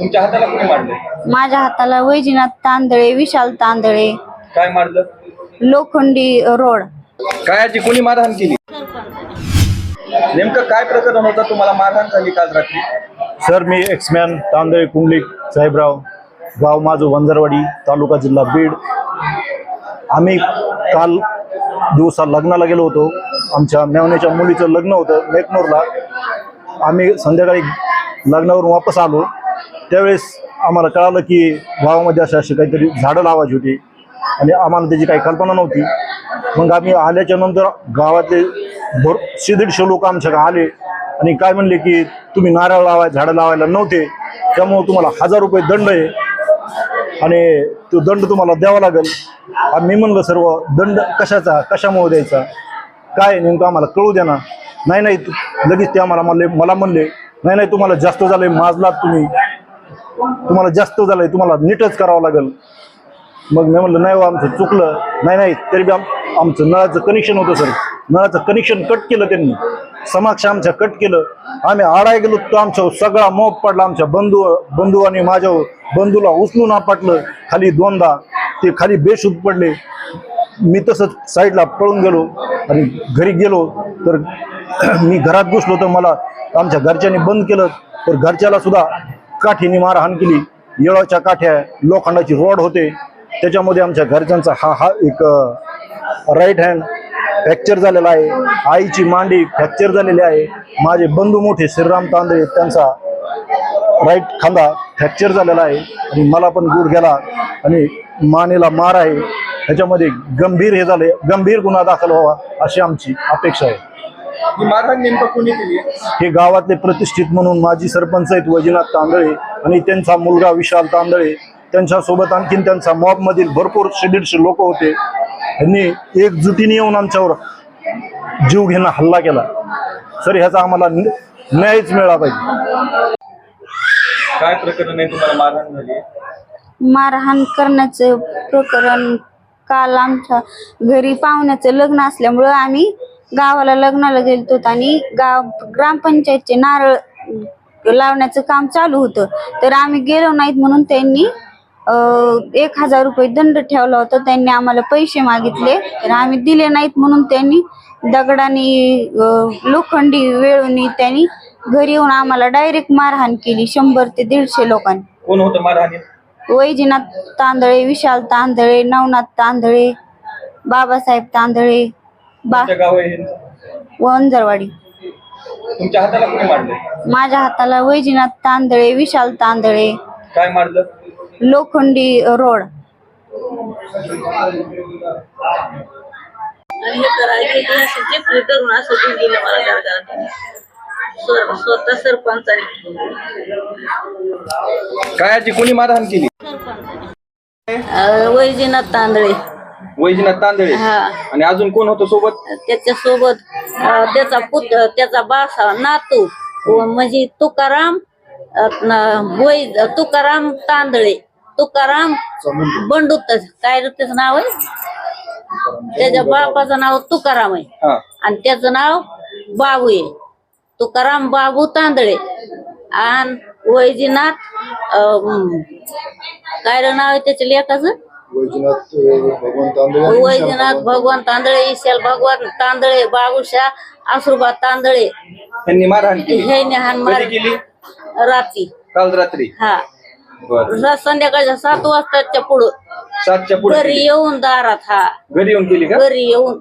तुमच्या हाताला कोणी मारलं माझ्या हाताला वैजनाथ तांदळे विशाल तांदळे. काय मारलं? लोखंडी रोड. काय आजी कोणी मारहाण केली? नेमकं काय प्रकरण होतं? तुम्हाला मारहाण झाली काल रात्री? सर मी एक्समॅन तांदळे कुंडलिक साहेबराव गाव माझं वंजरवाडी तालुका जिल्हा बीड. आम्ही काल दिवसा लग्नाला गेलो होतो. आमच्या मेवण्याच्या मुलीचं लग्न होतं मेकनूरला. आम्ही संध्याकाळी लग्नावरून वापस आलो. त्यावेळेस आम्हाला कळालं की गावामध्ये अशी अशी काहीतरी झाडं लावायची होती. आणि आम्हाला त्याची काही कल्पना नव्हती. मग आम्ही आल्याच्यानंतर गावातले भर शे दीडशे लोक आमच्याकडे आले. आणि काय म्हणले की तुम्ही नारळ लावाय झाडं लावायला नव्हते. त्यामुळं तुम्हाला हजार रुपये दंड आहे. आणि तो दंड तुम्हाला द्यावा लागेल. आम्ही मी म्हणलं सर्व दंड कशाचा? कशामुळे द्यायचा? काय? नेमकं आम्हाला कळू द्या ना नाही नाही. लगेच ते आम्हाला म्हणले मला म्हणले नाही नाही तुम्हाला जास्त झालं माजलात तुम्ही. तुम्हाला जास्त झालंय तुम्हाला नीटच करावं लागेल. मग मी म्हणलं नाही हो, आमचं चुकलं. नाही नाही तरी बी आम आमचं नळाचं कनेक्शन होतं सर नळाचं कनेक्शन कट केलं त्यांनी. समक्ष आमच्या कट केलं. आम्ही आडाय गेलो तो आमच्या सगळा मोप पडला आमच्या बंधू बंधू आणि माझ्या बंधूला उचलून आपटलं खाली दोनदा ते खाली बेशुद्ध पडले. मी तसंच साईडला पळून गेलो आणि घरी गेलो. तर मी घरात घुसलो तर मला आमच्या घरच्यांनी बंद केलं. तर घरच्याला सुद्धा काठीने मारहाण केली. येळाच्या काठ्या लोखंडाची रोड होते. त्याच्यामध्ये आमच्या घरच्यांचा हा हा एक राईट हँड फ्रॅक्चर झालेला आहे. आईची मांडी फ्रॅक्चर झालेली आहे. माझे बंधू मोठे श्रीराम तांदळे त्यांचा राईट खांदा फ्रॅक्चर झालेला आहे. आणि मला पण गुडघ्याला आणि मानेला मार आहे. ह्याच्यामध्ये गंभीर हे झाले. गंभीर गुन्हा दाखल व्हावा अशी आमची अपेक्षा आहे. ही मारहाण नेमकं कोणी केली? हे गावातले प्रतिष्ठित म्हणून माजी सरपंच आहेत वैजनाथ तांदळे आणि त्यांचा मुलगा विशाल तांदळे. त्यांच्यासोबत आणखीन त्यांचा मॉब मधील भरपूर शे दीडशे लोक होते. यांनी एकजुटीने येऊन आमच्यावर जीव घेणं हल्ला केला. सर ह्याचा आम्हाला न्या- न्यायच मिळाला पाहिजे. काय प्रकरण आहे तुम्हाला मारहाण झाली? मारहाण करण्याचं प्रकरण काल आमच्या घरी पाहुण्याचं लग्न असल्यामुळं आम्ही गावाला लग्नाला गेलतो आणि गाव ग्रामपंचायतचे नारळ लावण्याचं काम चालू होतं. तर आम्ही गेलो नाहीत म्हणून त्यांनी एक हजार रुपये दंड ठेवला होता. त्यांनी आम्हाला पैसे मागितले. तर आम्ही दिले नाहीत म्हणून त्यांनी दगडाने लोखंडी वेळून त्यांनी घरी येऊन आम्हाला डायरेक्ट मारहाण केली. शंभर ते दीडशे लोकांनी. कोण होतं मारहाणीत वैजनाथ तांदळे विशाल तांदळे नवनाथ तांदळे बाबासाहेब तांदळे बा. तुमच्या गाव आहे हे? वंजरवाडी. तुमच्या हाताला कोणी मारलं माझ्या हाताला वैजनाथ तांदळे विशाल तांदळे. काय मारलं? लोखंडी रोड. आणि हे करायचे की असे चिपली करून असं घेऊन दिलं मला घरदाराने. स्व- स्वतः सरपंचाने काय आजी कोणी मारहाण केली? अं, वैजनाथ तांदळे. वैजनाथ तांदळे. हा. आणि अजून कोण होतं सोबत? त्याच्या सोबत त्याचा पुत त्याचा बासा नातू व म्हणजे तुकाराम अं, न- वै तुकाराम तांदळे. तुकाराम बंडू काय रे त्याचं नाव आहे? त्याच्या बापाचं नाव तुकाराम आहे. हा. आणि त्याचं नाव बाबू आहे. तुकाराम बाबू तांदळे. आणि वैजनाथ अं, काय रे नाव आहे त्याच्या लेखाचं? वैजनाथ भगवान तांदळे वैजनाथ भगवान तांदळे ईशाल भगवान तांदळे बाबूशा आसुबा तांदळे. त्यांनी मारहाण केली. हे हान मार कधी केली? रात्री. काल रात्री. हा. बर. संध्याकाळच्या सात वाजताच्या पुढं. सातच्या पुढे घरी येऊन दारात हा. घरी येऊन केली का? घरी येऊन.